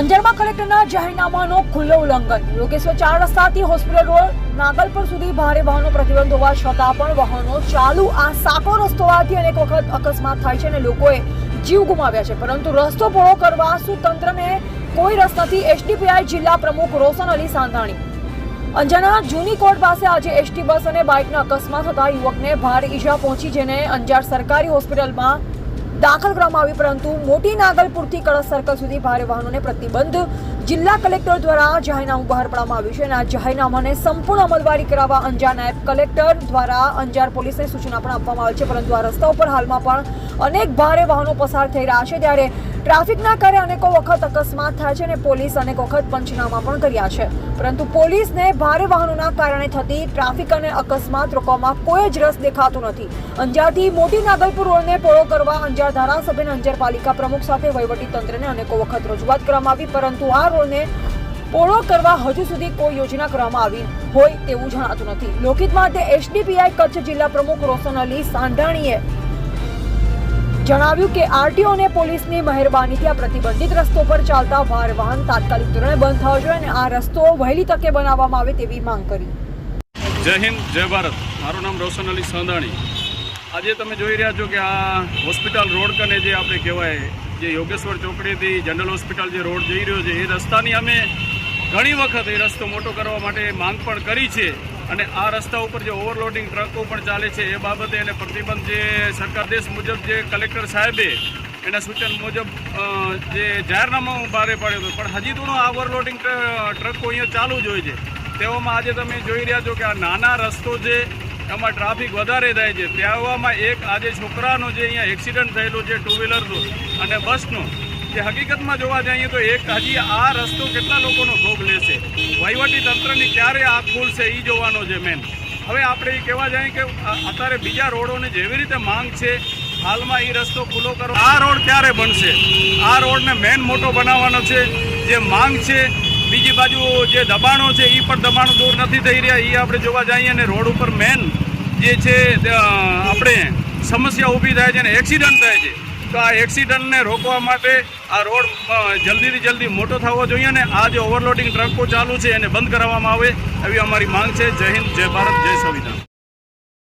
જિલ્લામાં કલેક્ટરના જાહેરનામાનો ખુલ્લો ઉલ્લંઘન. યોગેશ્વર ચાર રસ્તાથી હોસ્પિટલ રોડ, નાગલપર સુધી ભારે વાહનો પ્રતિબંધ હોવા છતાં પણ વાહનો ચાલુ. આ સાંકડો રસ્તો હોવાથી અનેક વખત અકસ્માત થાય છે અને લોકોએ જીવ ગુમાવ્યા છે. પરંતુ રસ્તો પહોળો કરવા શું તંત્રને કોઈ રસ નથી. એસડીપીઆઈ જિલ્લા પ્રમુખ રોશન અલી સાંધાણી. અંજારના જૂની કોર્ટ પાસે આજે એસટી બસ અને બાઇકના અકસ્માત થતા યુવકને ભારે ઈજા પહોંચી જેને અંજાર સરકારી હોસ્પિટલમાં દાખલ કરવામાં આવી, પરંતુ મોટી નાગલપુરથી કળશ સર્કલ સુધી ભારે વાહનોને પ્રતિબંધ જિલ્લા કલેક્ટર દ્વારા જાહેરનામું બહાર પાડવામાં આવ્યું છે અને આ જાહેરનામાને સંપૂર્ણ અમલવારી કરાવવા અંજાર નાયબ કલેક્ટર દ્વારા અંજાર પોલીસને સૂચના પણ આપવામાં આવી છે, પરંતુ આ રસ્તા ઉપર હાલમાં પણ અનેક ભારે વાહનો પસાર થઈ રહ્યા છે. ત્યારે ટ્રાફિકના કારણે અનેકો વખત અકસ્માત થાય છે અને પોલીસ અનેક વખત પંચનામા પણ કર્યા છે. પરંતુ પોલીસને ભારે વાહનોના કારણે થતી ટ્રાફિક અને અકસ્માત રોકવામાં કોઈ જ રસ દેખાતો નથી. અંજારથી મોટી નાગલપુર રોડને પોળો કરવા અંજાર ધારાસભ્ય અને અંજાર પાલિકા પ્રમુખ સાથે વહીવટી તંત્રને અનેકો વખત રજૂઆત કરવામાં આવી, પરંતુ આ રોડને પોળો કરવા હજુ સુધી કોઈ યોજના કરવામાં આવી હોય તેવું જણાતું નથી. લોકિત માટે એસડીપીઆઈ કચ્છ જિલ્લા પ્રમુખ રોશન અલી સાંઢાણીએ જણાવ્યું કે આરટીઓ અને પોલીસની મહેરબાનીથી આ પ્રતિબંધિત રસ્તો પર ચાલતા ભાર વાહન તાત્કાલિક ધોરણે બંધ થવો જોઈએ અને આ રસ્તો વહેલી તકે બનાવવામાં આવે તેવી માંગ કરી. જય હિન્દ, જય ભારત. મારું નામ રોશન અલી સાંધાણી. આજે તમે જોઈ રહ્યા છો કે આ હોસ્પિટલ રોડ કને જે આપણે કહેવાય, જે યોગેશ્વર ચોકડીથી જનરલ હોસ્પિટલ જે રોડ જઈ રહ્યો છે, એ રસ્તાની અમે ઘણી વખત એ રસ્તો મોટો કરવા માટે માંગ પણ કરી છે. અને આ રસ્તા ઉપર જે ઓવરલોડિંગ ટ્રકો પણ ચાલે છે, એ બાબતે એને પ્રતિબંધ જે સરકાર દેશ મુજબ જે કલેક્ટર સાહેબે એના સૂચન મુજબ જે જે જાહેરનામું બહાર પાડ્યું હતું. પણ હજી તો ઓવરલોડિંગ ટ્રકો અહીંયા ચાલુ જ હોય છે. તેવામાં આજે તમે જોઈ રહ્યા છો કે આ નાના રસ્તો છે, એમાં ટ્રાફિક વધારે થાય છે. તેવામાં એક આજે છોકરાનો જે અહીંયા એક્સિડન્ટ થયેલો છે ટુ વ્હીલરનો અને બસનો જે હકીકતમાં જોવા જઈએ તો એક હજી આ રસ્તો કેટલા લોકોનો ભોગ લેશે? વહીવટી તંત્રની ક્યારે આ ખુલશે? એ જોવાનો છે મેન હવે આપણે એ કહેવા જઈએ કે અત્યારે બીજા રોડોને જેવી રીતે માંગ છે, હાલમાં એ રસ્તો ખુલ્લો કરો. આ રોડ ક્યારે બનશે? આ રોડને મેન મોટો બનાવવાનો છે. જે માંગ છે, બીજી બાજુ જે દબાણો છે એ પણ દબાણો દૂર નથી થઈ રહ્યા. એ આપણે જોવા જઈએ અને રોડ ઉપર મેન જે છે આપણે સમસ્યા ઊભી થાય છે અને એક્સિડન્ટ થાય છે. તો આ એક્સિડન્ટને રોકવા માટે આ રોડ જલ્દીથી જલ્દી મોટો થવો જોઈએ અને આ જે ઓવરલોડિંગ ટ્રકો ચાલુ છે એને બંધ કરવામાં આવે એવી અમારી માંગ છે. જય હિન્દ, જય ભારત, જય સંવિધાન.